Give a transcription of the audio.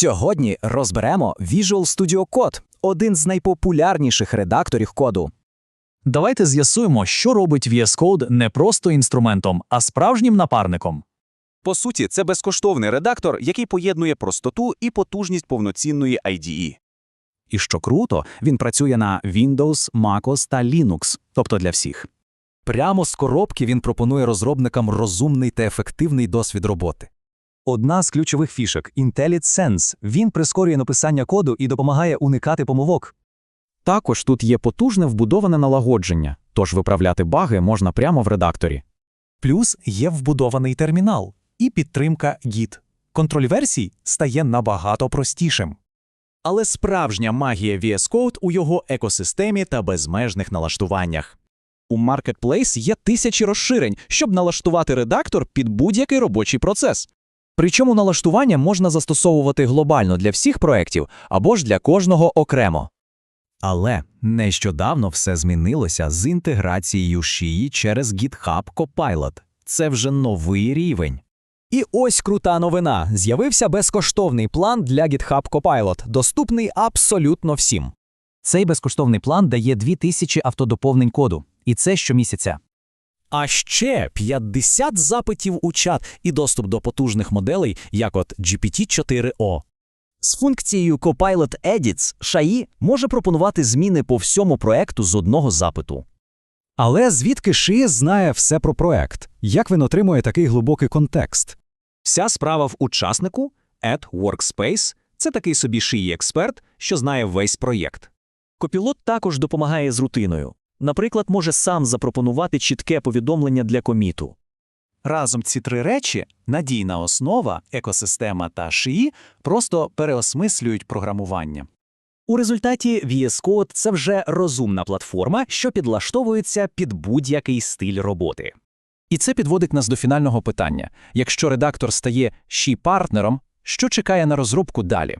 Сьогодні розберемо Visual Studio Code – один з найпопулярніших редакторів коду. Давайте з'ясуємо, що робить VS Code не просто інструментом, а справжнім напарником. По суті, це безкоштовний редактор, який поєднує простоту і потужність повноцінної IDE. І що круто, він працює на Windows, MacOS та Linux, тобто для всіх. Прямо з коробки він пропонує розробникам розумний та ефективний досвід роботи. Одна з ключових фішок IntelliSense. Він прискорює написання коду і допомагає уникати помилок. Також тут є потужне вбудоване налагодження, тож виправляти баги можна прямо в редакторі. Плюс є вбудований термінал і підтримка Git. Контроль версій стає набагато простішим. Але справжня магія VS Code у його екосистемі та безмежних налаштуваннях. У Marketplace є тисячі розширень, щоб налаштувати редактор під будь-який робочий процес. Причому налаштування можна застосовувати глобально для всіх проєктів або ж для кожного окремо. Але нещодавно все змінилося з інтеграцією шиї через GitHub Copilot. Це вже новий рівень. І ось крута новина. З'явився безкоштовний план для GitHub Copilot, доступний абсолютно всім. Цей безкоштовний план дає 2000 автодоповнень коду, і це щомісяця. А ще 50 запитів у чат і доступ до потужних моделей, як от GPT-4o. З функцією Copilot Edits Шаї може пропонувати зміни по всьому проекту з одного запиту. Але звідки Шиє знає все про проект? Як він отримує такий глибокий контекст? Вся справа в учаснику at Workspace – це такий собі шиї експерт, що знає весь проєкт. Копілот також допомагає з рутиною. Наприклад, може сам запропонувати чітке повідомлення для коміту. Разом ці три речі надійна основа, екосистема та шиї просто переосмислюють програмування. У результаті VS Code – це вже розумна платформа, що підлаштовується під будь-який стиль роботи. І це підводить нас до фінального питання. Якщо редактор стає ші партнером, що чекає на розробку далі?